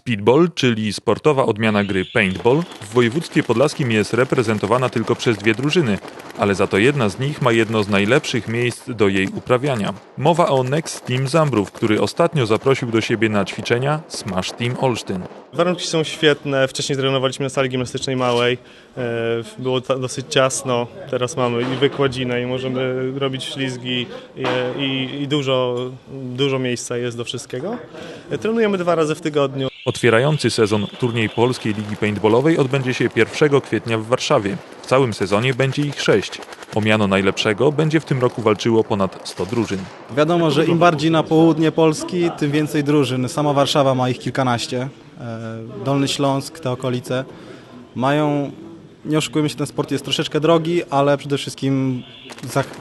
Speedball, czyli sportowa odmiana gry paintball, w województwie podlaskim jest reprezentowana tylko przez dwie drużyny, ale za to jedna z nich ma jedno z najlepszych miejsc do jej uprawiania. Mowa o Next Team Zambrów, który ostatnio zaprosił do siebie na ćwiczenia Smash Team Olsztyn. Warunki są świetne. Wcześniej trenowaliśmy na sali gimnastycznej małej. E, Było dosyć ciasno. Teraz mamy i wykładzinę i możemy robić ślizgi i, i, i dużo, dużo miejsca jest do wszystkiego. E, Trenujemy dwa razy w tygodniu. Otwierający sezon turniej Polskiej Ligi Paintballowej odbędzie się 1 kwietnia w Warszawie. Całym sezonie będzie ich sześć. O miano najlepszego będzie w tym roku walczyło ponad 100 drużyn. Wiadomo, że im bardziej na południe Polski, tym więcej drużyn. Sama Warszawa ma ich kilkanaście. E, Dolny Śląsk, te okolice. Mają, nie oszukujmy się, ten sport jest troszeczkę drogi, ale przede wszystkim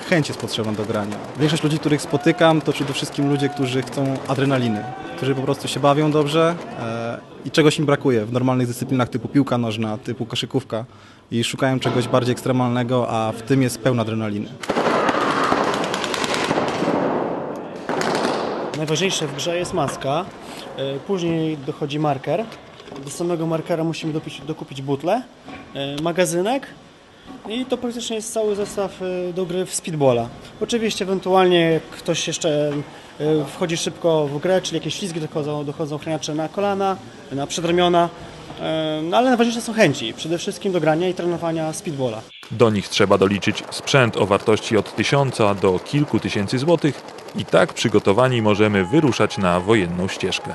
chęć jest potrzebna do grania. Większość ludzi, których spotykam, to przede wszystkim ludzie, którzy chcą adrenaliny, którzy po prostu się bawią dobrze e, i czegoś im brakuje w normalnych dyscyplinach typu piłka nożna, typu koszykówka i szukają czegoś bardziej ekstremalnego, a w tym jest pełna adrenaliny. Najważniejsze w grze jest maska, e, później dochodzi marker. Do samego markera musimy dopić, dokupić butlę, e, magazynek i to praktycznie jest cały zestaw e, do gry w speedballa. Oczywiście ewentualnie ktoś jeszcze e, wchodzi szybko w grę, czyli jakieś ślizgi dochodzą, dochodzą ochraniacze na kolana, na przedramiona, no ale najważniejsze są chęci, przede wszystkim do grania i trenowania speedballa. Do nich trzeba doliczyć sprzęt o wartości od tysiąca do kilku tysięcy złotych i tak przygotowani możemy wyruszać na wojenną ścieżkę.